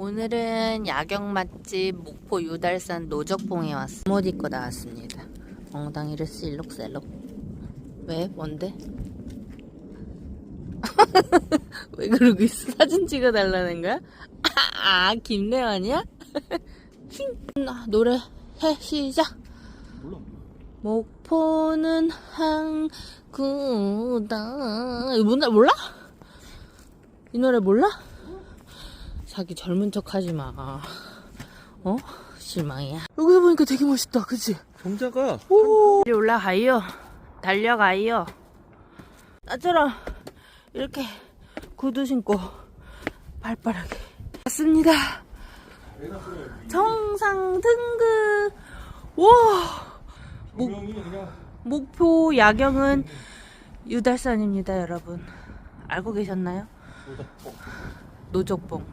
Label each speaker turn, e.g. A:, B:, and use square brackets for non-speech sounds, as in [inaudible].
A: 오늘은 야경 맛집 목포 유달산 노적봉에 왔어. 옷 입고 나왔습니다. 엉덩이를 실룩셀룩. 왜? 뭔데? [laughs] 왜 그러고 있어? 사진 찍어달라는 거야? 아? 힝. [laughs] 나 노래 해 시작.
B: 몰라.
A: 목포는 항구다. 뭔 몰라? 이 노래 몰라? 자기 젊은 척 하지 마. 어? 실망이야. 여기서 보니까 되게 멋있다, 그치?
B: 정자가
A: 오! 빨리 올라가요. 달려가요. 나처럼 이렇게 구두 신고 발빠르게 왔습니다. 정상 등극. 와!
B: 그냥
A: 목포 야경은 유달산입니다, 여러분. 알고 계셨나요? 노적봉.